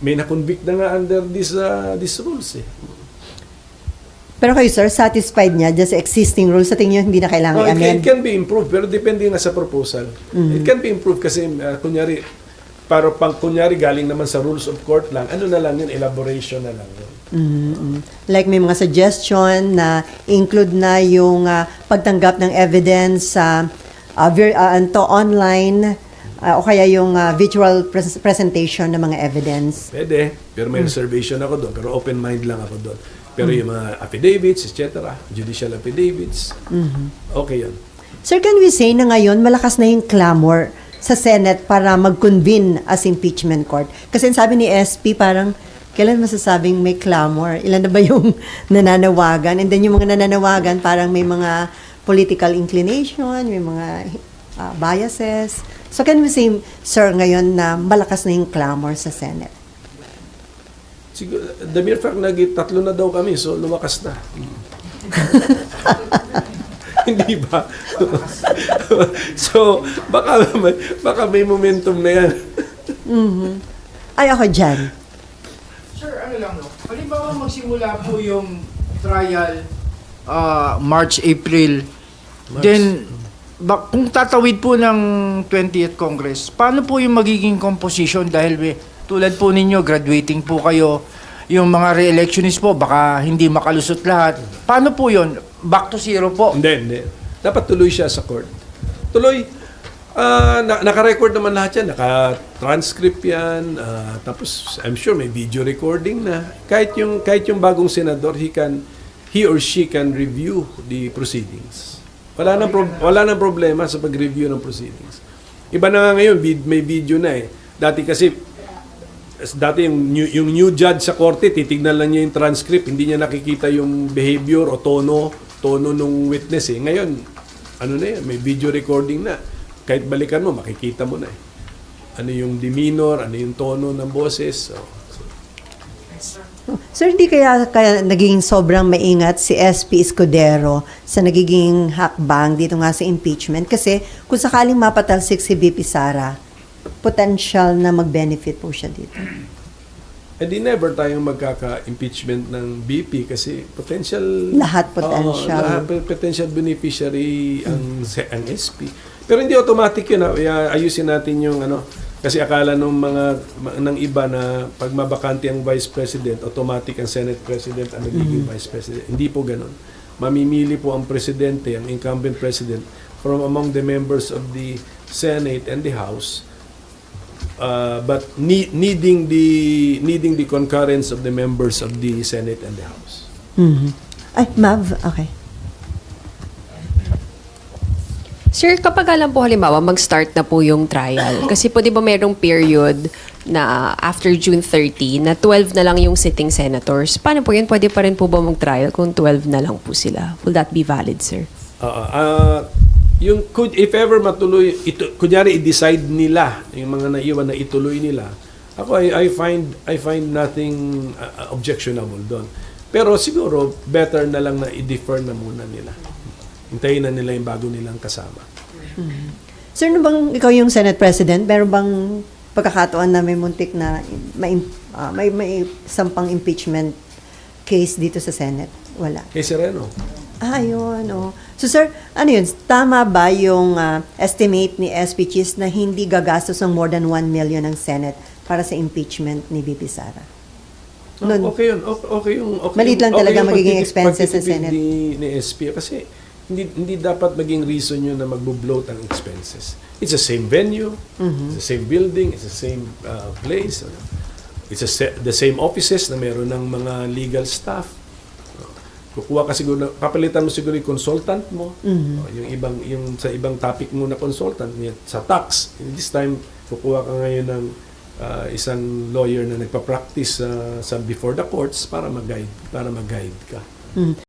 may na-convict na nga under this, uh, these rules eh. Pero kayo, sir, satisfied niya just existing rules? Sa tingin niyo, hindi na kailangan No, it, can, i-amend? it can be improved, pero depende nga sa proposal. It can be improved kasi, uh, kunyari, para pang kunyari galing naman sa rules of court lang, ano na lang yun, elaboration na lang yun. Mm-mm. Like may mga suggestion na include na yung ah, pagtanggap ng evidence sa ah, vir- ah, anto online ah, o kaya yung ah, virtual pres- presentation ng mga evidence. Pwede, pero may reservation ako doon, pero open mind lang ako doon. Pero yung mga affidavits, etc., judicial affidavits, okay yun. Sir, can we say na ngayon malakas na yung clamor sa Senate para mag-convene as impeachment court? Kasi sabi ni SP parang kailan masasabing may clamor? Ilan na ba yung nananawagan? And then yung mga nananawagan parang may mga political inclination, may mga ah, biases. So can we say, sir, ngayon na malakas na yung clamor sa Senate? Siguro, the mere fact na tatlo na daw kami, so lumakas na. Hindi ba? so, baka may, baka may momentum na yan. Ay, ako dyan. Sir, ano lang no? Halimbawa magsimula po yung trial ah, March, April. Then, ba, kung tatawid po ng 20th Congress, paano po yung magiging composition? Dahil may, tulad po ninyo, graduating po kayo, yung mga re-electionist po, baka hindi makalusot lahat. Paano po yun? Back to zero po. Hindi, hindi. Dapat tuloy siya sa court. Tuloy. Ah, na, naka-record naman lahat yan. Naka-transcript yan. ah, tapos, I'm sure may video recording na. Kahit yung, kahit yung bagong senador, he can, he or she can review the proceedings. Wala nang, pro- wala nang problema sa pag-review ng proceedings. Iba na nga ngayon, vid- may video na eh. Dati kasi, as- dati yung new, yung new judge sa korte, titignan lang niya yung transcript, hindi niya nakikita yung behavior o tono, tono nung witness eh. Ngayon, ano na yan, may video recording na. Kahit balikan mo, makikita mo na eh. Ano yung demeanor, ano yung tono ng boses. So, Sir, hindi kaya, kaya naging sobrang maingat si SP Escudero sa nagiging hakbang dito nga sa impeachment? Kasi kung sakaling mapatalsik si BP Sara, potential na mag-benefit po siya dito. And di never tayong magkaka-impeachment ng BP kasi potential... Lahat potential. Oo, lahat po- potential beneficiary ang, ang SP. Pero hindi automatic yun. ah. Ay- Ayusin natin yung ano... Kasi akala nung mga ng iba na pag mabakante ang Vice President, automatic ang Senate President ang nagiging Vice President. Hindi po ganun. Mamimili po ang Presidente, ang incumbent President, from among the members of the Senate and the House uh, but need, needing the needing the concurrence of the members of the Senate and the House. Mhm. Ay, Mav, okay. Sir, kapag alam po halimbawa mag-start na po yung trial, kasi po di ba mayroong period na after June 30 na 12 na lang yung sitting senators. Paano po yun? Pwede pa rin po ba mag-trial kung 12 na lang po sila? Will that be valid, sir? Uh, uh, yung could if ever matuloy ito kunyari i-decide nila yung mga naiwan na ituloy nila ako I, I find I find nothing uh, objectionable doon pero siguro better na lang na i-defer na muna nila hintayin na nila yung bago nilang kasama Sir, ano bang ikaw yung Senate President, meron bang pagkakataon na may muntik na may, ah, may, may sampang impeachment case dito sa Senate? Wala. kay Sereno Ah, yun. Oh. So, sir, ano yun? Tama ba yung ah, estimate ni SP Chis na hindi gagastos ng more than 1 million ng Senate para sa impeachment ni BP Sara? Nun- Oh, okay yun. Okay, okay yung okay Maliit lang talaga yung magiging expenses sa Senate. Ni, ni SP kasi hindi hindi dapat maging reason yun na magbo-bloat ang expenses. It's the same venue, Mm-hmm. it's the same building, it's the same uh, place. It's a se- the same offices na meron ng mga legal staff. Kukuha ka siguro, papalitan mo siguro yung consultant mo. Mm-hmm. O, yung ibang yung sa ibang topic mo na consultant, sa tax. This time kukuha ka ngayon ng uh, isang lawyer na nagpa-practice uh, sa before the courts para mag-guide, para mag-guide ka. Mm.